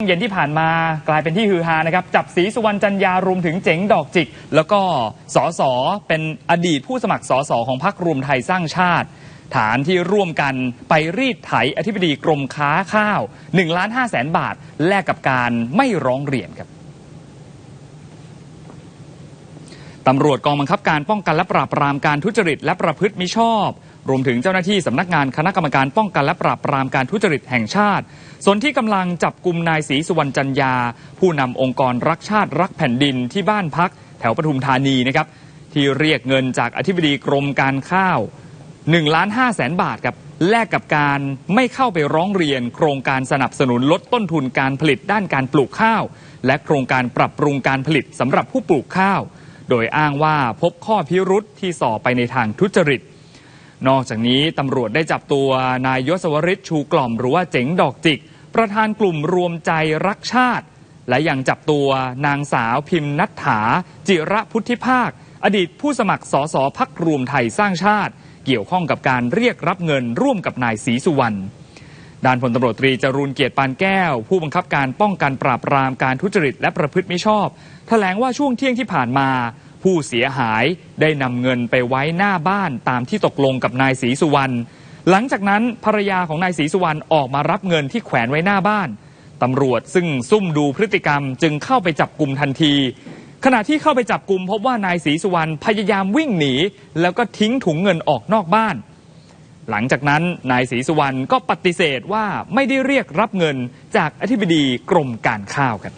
เย็นที่ผ่านมากลายเป็นที่ฮือฮานะครับ จับสีสุวรรณจันยารวมถึงเจ๋งดอกจิก แล้วก็สอสอเป็นอดีตผู้สมัครสอสอของพรรครวมไทยสร้างชาติ ฐานที่ร่วมกันไปรีดไถอธิบดีกรมค้าข้าว1ล้าน5แสนบาท แลกกับการไม่ร้องเรียนครับ ตำรวจกองบังคับการป้องกันและปราบปรามการทุจริตและประพฤติมิชอบ รวมถึงเจ้าหน้าที่สำนักงานคณะกรรมการป้องกันและปราบปรามการทุจริตแห่งชาติ ส่วนที่กำลังจับกลุ่มนายศรีสุวรรณจันยา ผู้นำองค์กรรักชาติรักแผ่นดินที่บ้านพัก แถวปทุมธานีนะครับที่เรียกเงินจากอธิบดีกรมการข้าว1ล้าน5แสนบาทครับแลกกับการไม่เข้าไปร้องเรียน โครงการสนับสนุนลดต้นทุนการผลิตด้านการปลูกข้าว และโครงการปรับปรุงการผลิตสำหรับผู้ปลูกข้าว โดยอ้างว่าพบข้อพิรุษที่ส่อไปในทางทุจริต นอกจากนี้ตำรวจได้จับตัวนายยศวริศชูกล่อมหรือว่าเจ๋งดอกจิก ประธานกลุ่มรวมใจรักชาติ และยังจับตัวนางสาวพิมพ์นัฐถา จิระพุทธิภาค อดีตผู้สมัครสสพักรวมไทยสร้างชาติ เกี่ยวข้องกับการเรียกรับเงินร่วมกับนายศรีสุวรรณ ด้านพลตำรวจตรีจรูนเกียรติปานแก้ว ผู้บังคับการป้องกันปราบปรามการทุจริตและประพฤติมิชอบ แถลงว่าช่วงเที่ยงที่ผ่านมา ผู้เสียหายได้นำเงินไปไว้หน้าบ้านตามที่ตกลงกับนายศรีสุวรรณหลังจากนั้นภรรยาของนายศรีสุวรรณออกมารับเงินที่แขวนไว้หน้าบ้านตำรวจซึ่งซุ่มดูพฤติกรรมจึงเข้าไปจับกลุ่มทันที ขณะที่เข้าไปจับกลุ่มพบว่านายศรีสุวรรณพยายามวิ่งหนี แล้วก็ทิ้งถุงเงินออกนอกบ้าน หลังจากนั้นนายศรีสุวรรณก็ปฏิเสธว่าไม่ได้เรียกรับเงินจากอธิบดีกรมการข้าวครับ